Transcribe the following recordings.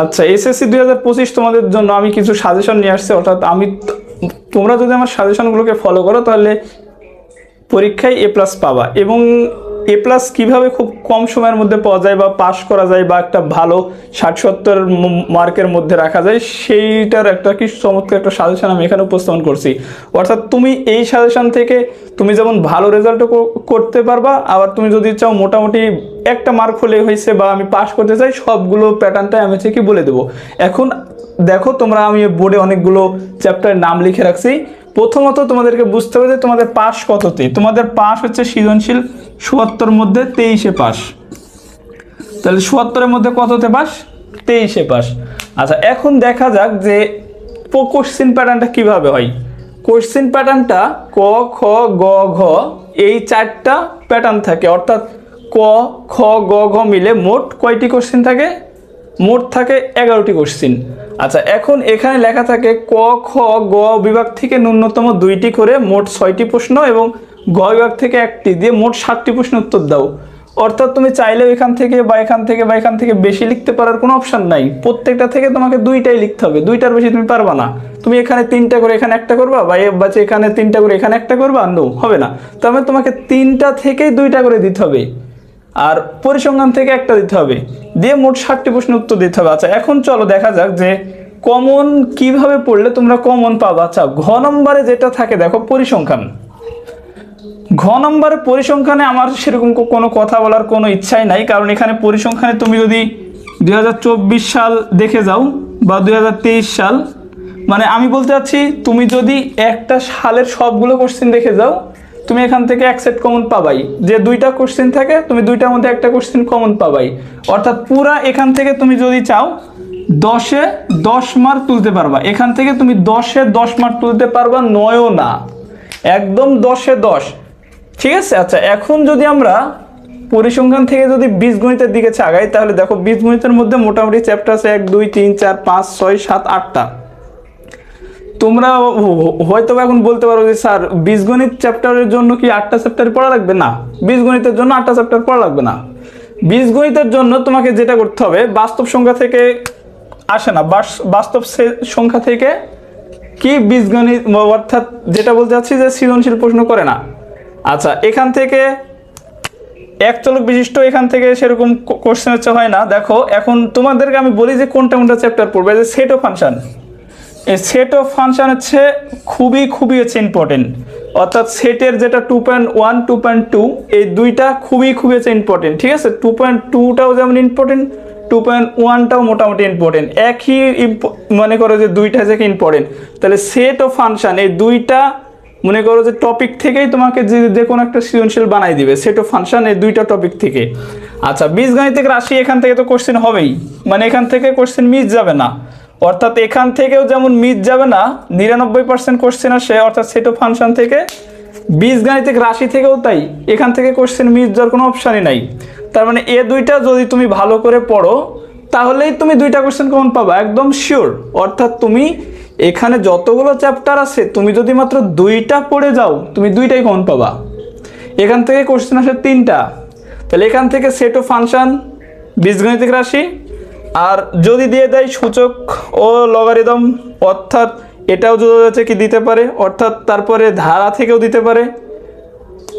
আচ্ছা এসএসসি দুই হাজার পঁচিশ তোমাদের জন্য আমি কিছু সাজেশন নিয়ে আসছি। অর্থাৎ আমি তোমরা যদি আমার সাজেশনগুলোকে ফলো করো, তাহলে পরীক্ষায় এ প্লাস পাবা। এবং এ প্লাস কীভাবে খুব কম সময়ের মধ্যে পাওয়া যায় বা পাস করা যায় বা একটা ভালো ষাট সত্তর মার্কের মধ্যে রাখা যায়, সেইটার একটা কি চমৎকার একটা সাজেশন আমি এখানে উপস্থাপন করছি। অর্থাৎ তুমি এই সাজেশন থেকে তুমি যেমন ভালো রেজাল্টও করতে পারবা, আবার তুমি যদি চাও মোটামুটি একটা মার্ক হলে হয়েছে বা আমি পাস করতে চাই, সবগুলো প্যাটার্নটাই আমি হচ্ছে বলে দেবো। এখন দেখো তোমরা, আমি বোর্ডে অনেকগুলো চ্যাপ্টারের নাম লিখে রাখছি। প্রথমত তোমাদেরকে বুঝতে হবে যে তোমাদের পাস কততে? তোমাদের পাস হচ্ছে সৃজনশীল চুয়াত্তর মধ্যে তেইশে পাস তাহলে সুয়াত্তরের মধ্যে কততে পাস তেইশে পাস আচ্ছা এখন দেখা যাক যে কোশ্চিন প্যাটার্নটা কীভাবে হয়। কোশ্চিন প্যাটার্নটা ক, খ, গ, ঘ, এই চারটা প্যাটার্ন থাকে। অর্থাৎ ক, খ, গ, ঘ মিলে মোট কয়টি কোশ্চিন থাকে? মোট থাকে এগারোটি কোশ্চিন আচ্ছা এখন এখানে লেখা থাকে ক, খ, গ বিভাগ থেকে ন্যূনতম দুইটি করে মোট ছয়টি প্রশ্ন এবং গ বিভাগ থেকে একটি দিয়ে মোট সাতটি প্রশ্ন উত্তর দাও। অর্থাৎ তুমি চাইলেও এখান থেকে বা এখান থেকে বা এখান থেকে বেশি লিখতে পারার কোনো অপশন নাই। প্রত্যেকটা থেকে তোমাকে দুইটাই লিখতে হবে। দুইটার বেশি তুমি পারবা না। তুমি এখানে তিনটা করে এখানে একটা করবা, বা বাচ্চা এখানে তিনটা করে এখানে একটা করবা নো হবে না। তবে তোমাকে তিনটা থেকেই দুইটা করে দিতে হবে। আর পরিসংখ্যান থেকে একটা দিতে হবে। দিয়ে মোট ষাটটি প্রশ্নের উত্তর দিতে হবে। আচ্ছা এখন চলো দেখা যাক যে কমন কীভাবে পড়লে তোমরা কমন পাবা। আচ্ছা ঘ নম্বরে যেটা থাকে, দেখো পরিসংখ্যান। ঘ নম্বরে পরিসংখ্যানে আমার সেরকম কোনো কথা বলার কোনো ইচ্ছাই নাই, কারণ এখানে পরিসংখ্যানে তুমি যদি দুই হাজার চব্বিশ সাল দেখে যাও বা দুই হাজার তেইশ সাল মানে আমি বলতে চাচ্ছি, তুমি যদি একটা সালের সবগুলো কোশ্চেন দেখে যাও তুমি এখান থেকে এক সেট কমন পাবাই। যে দুইটা কোশ্চেন থাকে, তুমি দুইটার মধ্যে একটা কোশ্চেন কমন পাবাই। অর্থাৎ পুরা এখান থেকে তুমি যদি চাও, দশে দশ মার্ক তুলতে পারবা। এখান থেকে তুমি দশে দশ মার্ক তুলতে পারবা, নয়ও না। একদম দশে দশ। ঠিক আছে? আচ্ছা এখন যদি আমরা পরিসংখ্যান থেকে যদি বীজগণিতের দিকে আগাই তাহলে দেখো বীজগণিতের মধ্যে মোটামুটি চ্যাপ্টার আছে এক, দুই, তিন, চার, পাঁচ, ছয়, সাত, আটটা। তোমরা হয়তো এখন বলতে পারো যে, স্যার, বীজগণিত চ্যাপ্টারের জন্য কি আটটা চ্যাপ্টার পড়া লাগবে? না, বীজগণিতের জন্য আটটা চ্যাপ্টার পড়া লাগবে না। বীজগণিতের জন্য তোমাকে যেটা করতে হবে, বাস্তব সংখ্যা থেকে আসে না বাস্তব সংখ্যা থেকে কি বীজগণিত অর্থাৎ যেটা বলতে চাচ্ছি যে, সৃজনশীল প্রশ্ন করে না। আচ্ছা এখান থেকে এক চলক বিশিষ্ট, এখান থেকে সেরকম কোশ্চেন হচ্ছে হয় না। দেখো, এখন তোমাদেরকে আমি বলি যে, কোনটা কোনটা চ্যাপ্টার পড়বে, যে সেট অফ ফাংশন এই সেট অফ ফাংশন হচ্ছে খুবই খুবই হচ্ছে ইম্পর্টেন্ট অর্থাৎ সেটের যেটা two point one two point two এই দুইটা খুবই খুবই হচ্ছে ইম্পর্টেন্ট ঠিক আছে? টু পয়েন্ট টুটাও যেমন ইম্পর্টেন্ট টু পয়েন্ট ওয়ানটাও মোটামুটি ইম্পর্টেন্ট একই মনে করো যে দুইটা থেকে ইম্পর্টেন্ট তাহলে সেট অফ ফাংশন এই দুইটা মনে করো যে টপিক থেকেই তোমাকে যে যে কোনো একটা সৃজনশীল বানাই দিবে সেট অফ ফাংশন এই দুইটা টপিক থেকে। আচ্ছা বীজগণিতিক রাশি এখান থেকে তো কোশ্চেন হবেই। মানে এখান থেকে কোশ্চেন মিস যাবে না। অর্থাৎ এখান থেকেও যেমন মিস যাবে না, নিরানব্বই পার্সেন্ট কোশ্চেন আসে, অর্থাৎ সেট ফাংশন থেকে। বীজগাণিতিক রাশি থেকেও তাই, এখান থেকে কোশ্চেন মিস যাওয়ার কোনো অপশানই নাই। তার মানে এ দুইটা যদি তুমি ভালো করে পড়ো, তাহলেই তুমি দুইটা কোশ্চেন কমন পাবা, একদম শিওর অর্থাৎ তুমি এখানে যতগুলো চ্যাপ্টার আছে, তুমি যদি মাত্র দুইটা পড়ে যাও, তুমি দুইটাই কমন পাবা। এখান থেকে কোশ্চেন আসে তিনটা। তাহলে এখান থেকে সেট অফ ফাংশন বীজগণিতিক রাশি আর যদি দিয়ে দেয় সূচক ও লগারিদম অর্থাৎ এটাও হচ্ছে কি দিতে পারে, অর্থাৎ তারপরে ধারা থেকেও দিতে পারে।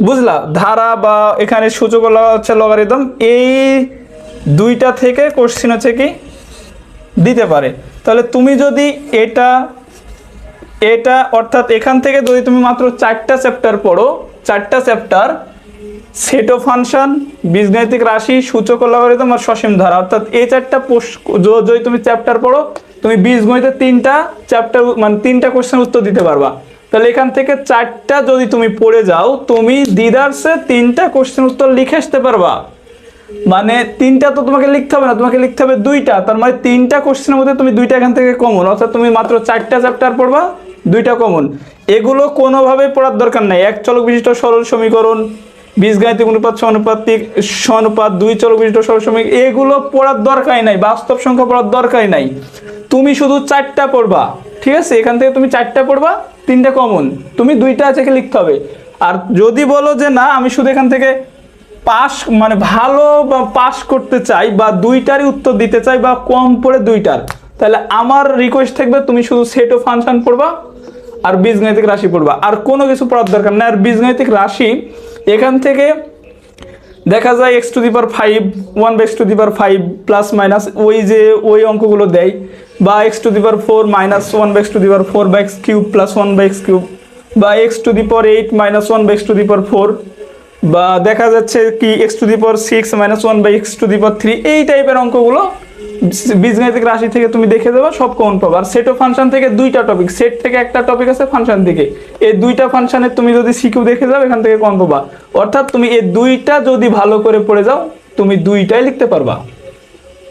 বুঝলা? ধারা বা এখানে সূচক হচ্ছে লগারিদম এই দুইটা থেকে কোশ্চিন হচ্ছে কি দিতে পারে। তাহলে তুমি যদি এটা এটা অর্থাৎ এখান থেকে যদি তুমি মাত্র চারটা চ্যাপ্টার পড়ো, চারটা চ্যাপ্টার সেট অফ ফাংশন বীজগাণিতিক রাশি সূচক লগারিদম আর সসীম ধারা। অর্থাৎ এই চারটা যদি তুমি চ্যাপ্টার পড়ো, তুমি বীজগণিতের তিনটা চ্যাপ্টার মানে তিনটা কোশ্চেন উত্তর দিতে পারবা। তাহলে এখান থেকে চারটা যদি তুমি পড়ে যাও, তুমি দিদার্সে তিনটা কোশ্চেন উত্তর লিখে আসতে পারবা। মানে তিনটা তো তোমাকে লিখতে হবে না, তোমাকে লিখতে হবে দুইটা। তার মানে তিনটা কোশ্চেনের মধ্যে তুমি দুইটা এখান থেকে কমন অর্থাৎ তুমি মাত্র চারটা চ্যাপ্টার পড়বা, দুইটা কমন এগুলো কোনোভাবেই পড়ার দরকার নাই। এক চলক বিশিষ্ট সরল সমীকরণ। বীজগাণিতিক অনুপাত সমানুপাতিক সমানুপাত দুই চলক বিশিষ্ট সরল সমীকরণ এগুলো পড়ার দরকারই নাই, বাস্তব সংখ্যা পড়ার দরকারই নাই। তুমি শুধু চারটা পড়বা, ঠিক আছে? এখান থেকে তুমি চারটা পড়বা, তিনটা কমন। তুমি দুইটা আছে লিখতে হবে। আর যদি বলো যে না, আমি শুধু এখান থেকে পাস মানে ভালো বা পাস করতে চাই বা দুইটারই উত্তর দিতে চাই বা কম পড়ে দুইটার, তাহলে আমার রিকোয়েস্ট থাকবে তুমি শুধু সেট ও ফাংশন পড়বা আর বীজগণিতিক রাশি পড়বা। আর কোনো কিছু পড়ার দরকার নেই। আর বীজগণিতিক রাশি এখান থেকে দেখা যায় x to the power five one by x to the power five plus minus ওই যে ওই অঙ্কগুলো দেয়, বা x to the power four minus one by x to the power four বা x cube plus one by x cube বা x to the power eight minus one by x to the power four বা দেখা যাচ্ছে কি x to the power six minus one by x to the power three এই টাইপের অঙ্কগুলো বীজগণিতিক রাশি থেকে তুমি দেখে দেবা, সব কমন পাবা আর সেট ও ফাংশন থেকে দুইটা টপিক সেট থেকে একটা টপিক আছে ফাংশন থেকে এই দুইটা ফাংশনের তুমি যদি সিকিউ দেখে যাও, এখান থেকে কমন পাবা অর্থাৎ তুমি এই দুইটা যদি ভালো করে পড়ে যাও, তুমি দুইটাই লিখতে পারবা।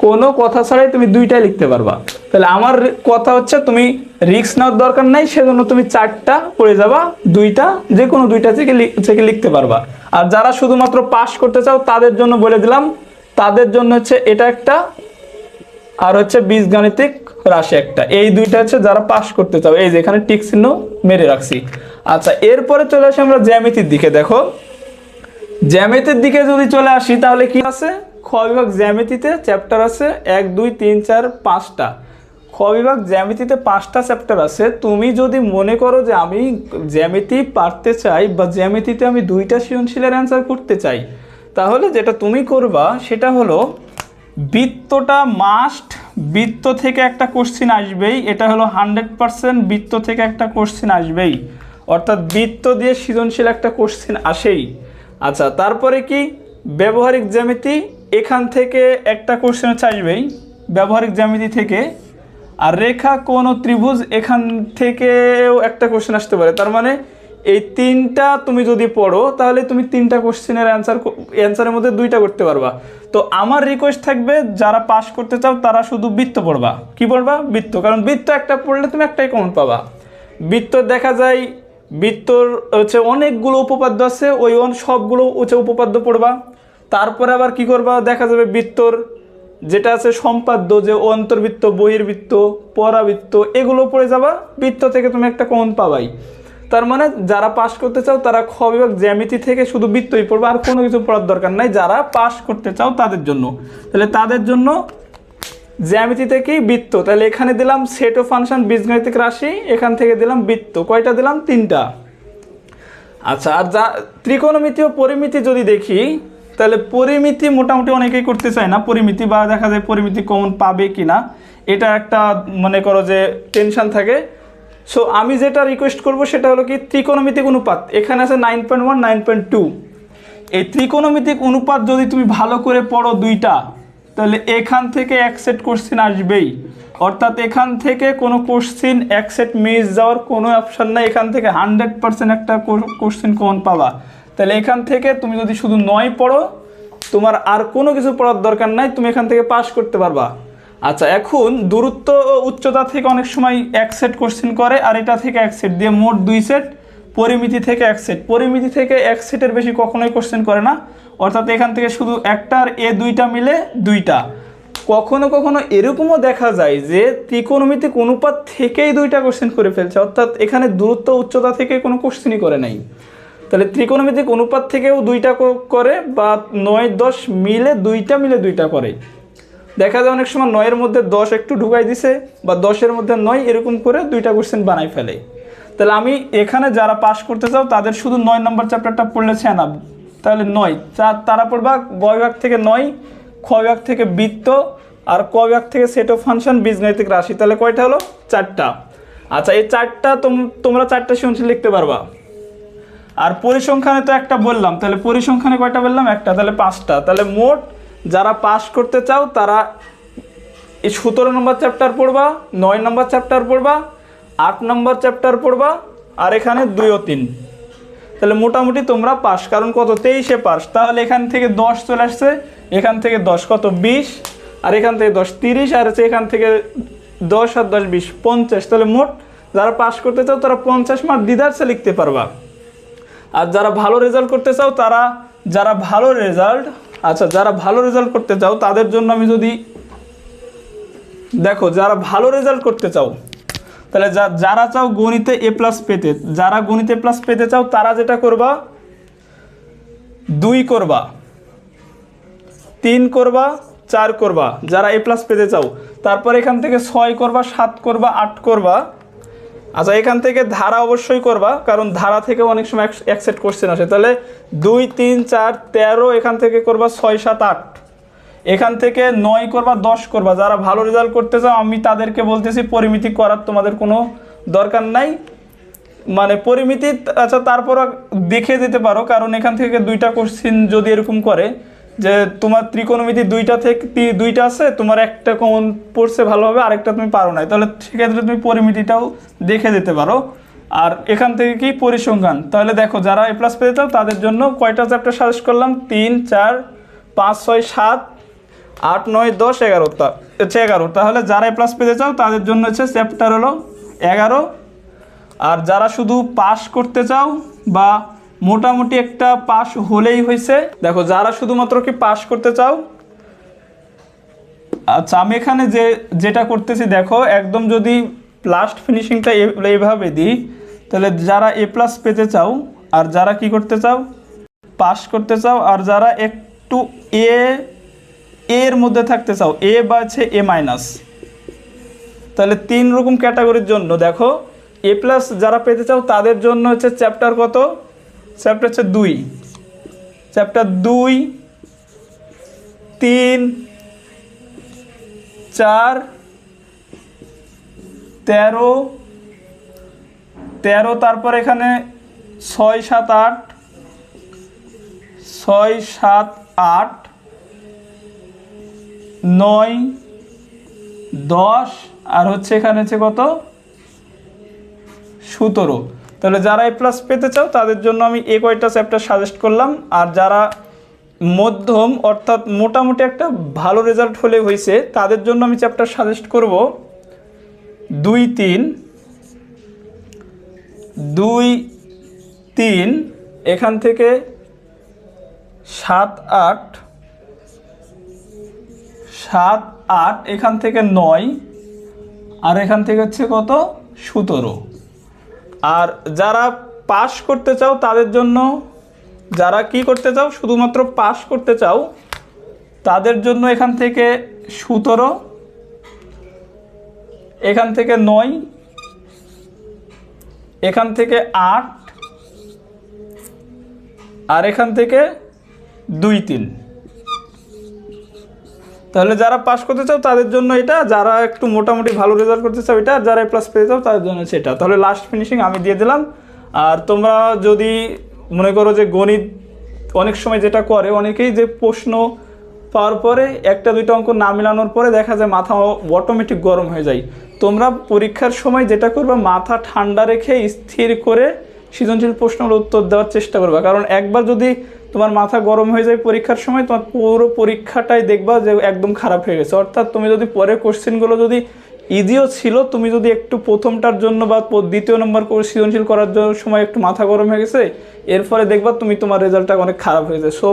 কোনো কথা ছাড়াই তুমি দুইটাই লিখতে পারবা। তাহলে আমার কথা হচ্ছে, তুমি রিস্ক নেওয়ার দরকার নাই, সেজন্য তুমি চারটা পড়ে যাবা, দুইটা যে কোনো দুইটা থেকে থেকে লিখতে পারবা। আর যারা শুধুমাত্র পাস করতে চাও, তাদের জন্য বলে দিলাম, তাদের জন্য হচ্ছে এটা একটা আর হচ্ছে বীজগাণিতিক রাশি একটা। এই দুইটা হচ্ছে যারা পাস করতে চাও। এই যে এখানে টিক চিহ্ন মেরে রাখছি। আচ্ছা এরপরে চলে আসি আমরা জ্যামিতির দিকে। দেখো, জ্যামিতির দিকে যদি চলে আসি, তাহলে কি আছে? খ বিভাগ জ্যামিতিতে চ্যাপ্টার আছে এক, দুই, তিন, চার, পাঁচটা। খ বিভাগ জ্যামিতিতে পাঁচটা চ্যাপ্টার আছে। তুমি যদি মনে করো যে আমি জ্যামিতি পারতে চাই বা জ্যামিতিতে আমি দুইটা সৃজনশীলের অ্যান্সার করতে চাই, তাহলে যেটা তুমি করবা, সেটা হলো বৃত্তটা মাস্ট বৃত্ত থেকে একটা কোশ্চিন আসবেই। এটা হলো হান্ড্রেড পার্সেন্ট বৃত্ত থেকে একটা কোশ্চিন আসবেই। অর্থাৎ বৃত্ত দিয়ে সৃজনশীল একটা কোশ্চিন আসেই। আচ্ছা তারপরে কি? ব্যবহারিক জ্যামিতি এখান থেকে একটা কোশ্চেন হচ্ছে আসবেই। ব্যবহারিক জ্যামিতি থেকে। আর রেখা কোন ত্রিভুজ এখান থেকেও একটা কোশ্চেন আসতে পারে। তার মানে এই তিনটা তুমি যদি পড়ো, তাহলে তুমি তিনটা কোশ্চেনের অ্যান্সার অ্যান্সারের মধ্যে দুইটা করতে পারবা। তো আমার রিকোয়েস্ট থাকবে, যারা পাস করতে চাও, তারা শুধু বৃত্ত পড়বা। কি পড়বা? বৃত্ত। কারণ বৃত্ত একটা পড়লে তুমি একটাই কমন পাবা। বৃত্ত দেখা যায়, বৃত্তর হচ্ছে অনেকগুলো উপপাদ্য আছে, ওই সবগুলো হচ্ছে উপপাদ্য পড়বা। তারপরে আবার কি করবা? দেখা যাবে বৃত্তর যেটা আছে সম্পাদ্য, যে অন্তর্বৃত্ত, বহির্বৃত্ত, পরাবৃত্ত, এগুলো পড়ে যাবা। বৃত্ত থেকে তুমি একটা কমন পাবাই। তার মানে যারা পাশ করতে চাও, তারা খ বিভাগ জ্যামিতি থেকে শুধু বৃত্তই পড়বে, আর কোনো কিছু পড়ার দরকার নাই। যারা পাশ করতে চাও, তাদের জন্য। তাহলে তাদের জন্য জ্যামিতি থেকেই বৃত্ত। তাহলে এখানে দিলাম সেট ও ফাংশন বীজগণিতিক রাশি, এখান থেকে দিলাম বৃত্ত। কয়টা দিলাম? তিনটা। আচ্ছা আর যা ত্রিকোণমিতি ও পরিমিতি যদি দেখি, তাহলে পরিমিতি মোটামুটি অনেকেই করতে চায় না। পরিমিতি বা দেখা যায় পরিমিতি কমন পাবে কি না এটা একটা মনে করো যে টেনশন থাকে। সো আমি যেটা রিকোয়েস্ট করব সেটা হলো কি ত্রিকোণমিতিক অনুপাত। এখানে আছে nine point one nine point two এই ত্রিকোণমিতিক অনুপাত যদি তুমি ভালো করে পড়ো দুইটা, তাহলে এখান থেকে এক সেট কোশ্চিন আসবেই। অর্থাৎ এখান থেকে কোনো কোশ্চিন এক সেট মিস যাওয়ার কোনো অপশান নাই। এখান থেকে হান্ড্রেড পার্সেন্ট একটা কোশ্চিন কমন পাবা। তাহলে এখান থেকে তুমি যদি শুধু নয় পড়ো, তোমার আর কোনো কিছু পড়ার দরকার নাই। তুমি এখান থেকে পাস করতে পারবা। আচ্ছা এখন দূরত্ব ও উচ্চতা থেকে অনেক সময় এক সেট কোশ্চেন করে, আর এটা থেকে এক সেট দিয়ে মোট দুই সেট পরিমিতি থেকে এক সেট পরিমিতি থেকে এক সেটের বেশি কখনোই কোশ্চেন করে না। অর্থাৎ এখান থেকে শুধু একটা আর এ দুইটা মিলে দুইটা। কখনো কখনো এরকমও দেখা যায় যে ত্রিকোণমিতিক অনুপাত থেকেই দুইটা কোশ্চেন করে ফেলছে। অর্থাৎ এখানে দূরত্ব উচ্চতা থেকে কোনো কোশ্চেনই করে নাই। তাহলে ত্রিকোণমিতিক অনুপাত থেকেও দুইটা করে বা নয় দশ মিলে দুইটা মিলে দুইটা করে। দেখা যায় অনেক সময় নয়ের মধ্যে দশ একটু ঢুকাই দিছে বা দশের মধ্যে নয় এরকম করে দুইটা কোশ্চেন বানাই ফেলে। তাহলে আমি এখানে যারা পাস করতে চাও, তাদের শুধু নয় নম্বর চ্যাপ্টারটা পড়লে না তাহলে নয়। তারা পড়বা গ বিভাগ থেকে নয়, খ বিভাগ থেকে বৃত্ত আর ক বিভাগ থেকে সেট অফ ফাংশন বীজগণিতিক রাশি। তাহলে কয়টা হলো? চারটা। আচ্ছা এই চারটা তোম- তোমরা চারটা সৃজনশীল লিখতে পারবা। আর পরিসংখ্যানে তো একটা বললাম। তাহলে পরিসংখ্যানে কয়টা বললাম? একটা। তাহলে পাঁচটা। তাহলে মোট যারা পাস করতে চাও, তারা এই সতেরো নম্বর চ্যাপ্টার পড়বা, নয় নম্বর চ্যাপ্টার পড়বা, আট নম্বর চ্যাপ্টার পড়বা, আর এখানে দুই ও তিন। তাহলে মোটামুটি তোমরা পাস কারণ কত? তেইশে পাস তাহলে এখান থেকে দশ চলে আসছে, এখান থেকে দশ, কত? বিশ। আর এখান থেকে দশ, তিরিশ। আর হচ্ছে এখান থেকে দশ আর দশ, বিশ, পঞ্চাশ। তাহলে মোট যারা পাস করতে চাও, তারা পঞ্চাশ মার্ক দিদারসে লিখতে পারবা। আর যারা ভালো রেজাল্ট করতে চাও, তারা, যারা ভালো রেজাল্ট আচ্ছা যারা ভালো রেজাল্ট করতে চাও, তাদের জন্য আমি যদি, দেখো, যারা ভালো রেজাল্ট করতে চাও, তাহলে যারা চাও গণিতে এ প্লাস পেতে, যারা গণিতে প্লাস পেতে চাও, তারা যেটা করবা? দুই করবা। তিন করবা, চার করবা। যারা এ প্লাস পেতে চাও, তারপর এখান থেকে ছয় করবা, সাত করবা, আট করবা। আচ্ছা এখান থেকে ধারা অবশ্যই করবা, কারণ ধারা থেকে অনেক সময় অ্যাকসেপ্ট কোশ্চেন আসে। তাহলে দুই, তিন, চার, তেরো, এখান থেকে করবা ছয়, সাত, আট। এখান থেকে নয় করবা, দশ করবা। যারা ভালো রেজাল্ট করতে চাও, আমি তাদেরকে বলতেছি, পরিমিতি করার তোমাদের কোনো দরকার নাই। মানে পরিমিতি আচ্ছা তারপর দেখে দিতে পারো, কারণ এখান থেকে দুইটা কোশ্চিন যদি এরকম করে যে তোমার ত্রিকোণমিতি দুইটা থেকে দুইটা আছে, তোমার একটা কমন পড়ছে ভালোভাবে আরেকটা তুমি পারো না। তাহলে সেক্ষেত্রে তুমি পরিমিতিটাও দেখে দিতে পারো। আর এখান থেকে কি? পরিসংখ্যান। তাহলে দেখো, যারা এ প্লাস পেতে চাও, তাদের জন্য কয়টা চ্যাপ্টার সাজেস্ট করলাম? তিন, চার, পাঁচ, ছয়, সাত, আট, নয়, দশ এগারোটা হচ্ছে এগারো। তাহলে যারা এ প্লাস পেতে চাও, তাদের জন্য হচ্ছে চ্যাপ্টার হলো এগারো। আর যারা শুধু পাস করতে চাও বা মোটামুটি একটা পাস হলেই হয়েছে। দেখো, যারা শুধুমাত্র কি পাস করতে চাও আচ্ছা আমি এখানে যে, যেটা করতেছি, দেখো, একদম যদি লাস্ট ফিনিশিংটা এইভাবে দিই, তাহলে যারা এ প্লাস পেতে চাও, আর যারা কি করতে চাও, পাস করতে চাও, আর যারা একটু এ এর মধ্যে থাকতে চাও এ বা হচ্ছে এ মাইনাস তাহলে তিন রকম ক্যাটাগরির জন্য, দেখো এ প্লাস যারা পেতে চাও, তাদের জন্য হচ্ছে চ্যাপ্টার কত? চ্যাপ্টার হচ্ছে দুই। চ্যাপ্টার দুই, তিন, চার, তেরো তেরো তারপর এখানে ছয়, সাত, আট, ছয়, সাত, আট, নয়, দশ, আর হচ্ছে এখানে হচ্ছে কত? সতেরো। তাহলে যারা এ প্লাস পেতে চাও, তাদের জন্য আমি এ কয়টা চ্যাপ্টার সাজেস্ট করলাম। আর যারা মধ্যম, অর্থাৎ মোটামুটি একটা ভালো রেজাল্ট হলে হয়েছে, তাদের জন্য আমি চ্যাপ্টার সাজেস্ট করব। দুই, তিন। দুই, তিন। এখান থেকে সাত, আট। সাত, আট। এখান থেকে নয়। আর এখান থেকে হচ্ছে কত? সতেরো। আর যারা পাস করতে চাও, তাদের জন্য যারা কি করতে চাও, শুধুমাত্র পাস করতে চাও, তাদের জন্য এখান থেকে সতেরো, এখান থেকে নয়, এখান থেকে আট, আর এখান থেকে দুই তিন। তাহলে যারা পাস করতে চাও, তাদের জন্য এটা। যারা একটু মোটামুটি ভালো রেজাল্ট করতে চাও, এটা। যারা প্লাস পেতে চাও, তাদের জন্য সেটা। তাহলে লাস্ট ফিনিশিং আমি দিয়ে দিলাম। আর তোমরা যদি মনে করো যে গণিত অনেক সময় যেটা করে, অনেকেই যে প্রশ্ন পাওয়ার পরে একটা দুইটা অঙ্ক না মেলানোর পরে দেখা যায় মাথা অটোমেটিক গরম হয়ে যায়। তোমরা পরীক্ষার সময় যেটা করবে, মাথা ঠান্ডা রেখে স্থির করে সৃজনশীল প্রশ্নের উত্তর দেওয়ার চেষ্টা করবে। কারণ একবার যদি তোমার মাথা গরম হয়ে যায় পরীক্ষার সময়, তোমার পুরো পরীক্ষাটাই দেখবা যে একদম খারাপ হয়ে গেছে। অর্থাৎ তুমি যদি পরের কোশ্চেনগুলো যদি ইজিও ছিল, তুমি যদি একটু প্রথমটার জন্য বা দ্বিতীয় নম্বর সৃজনশীল করার জন্য সময় একটু মাথা গরম হয়ে গেছে, এরপরে দেখবা তুমি তোমার রেজাল্টটা অনেক খারাপ হয়ে যায়। সো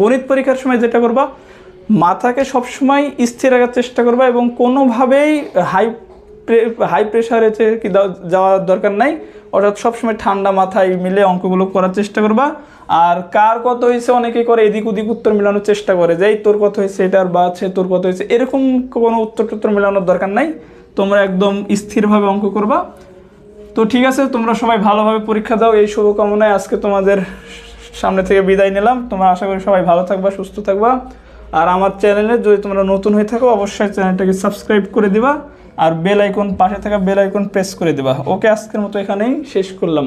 গণিত পরীক্ষার সময় যেটা করবা, মাথাকে সবসময় স্থির রাখার চেষ্টা করবা এবং কোনোভাবেই হাই হাই প্রেশারে কি যাওয়ার দরকার নাই, অর্থাৎ সবসময় ঠান্ডা মাথায় মিলে অঙ্কগুলো করার চেষ্টা করবা। আর কার কত হয়েছে অনেকেই করে এদিক ওদিক উত্তর মেলানোর চেষ্টা করে যে তোর কত হয়েছে এটার বা আছে তোর কত হয়েছে এরকম কোনো উত্তর টুত্তর মেলানোর দরকার নাই। তোমরা একদম স্থিরভাবে অঙ্ক করবা। তো ঠিক আছে, তোমরা সবাই ভালোভাবে পরীক্ষা দাও, এই শুভকামনায় আজকে তোমাদের সামনে থেকে বিদায় নিলাম। তোমরা আশা করি সবাই ভালো থাকবা, সুস্থ থাকবা। আর আমার চ্যানেলে যদি তোমরা নতুন হয়ে থাকো, অবশ্যই চ্যানেলটাকে সাবস্ক্রাইব করে দিবা। আর বেল আইকন পাশে থাকা বেল আইকন প্রেস করে দেবা। ওকে, আজকের মতো এখানেই শেষ করলাম।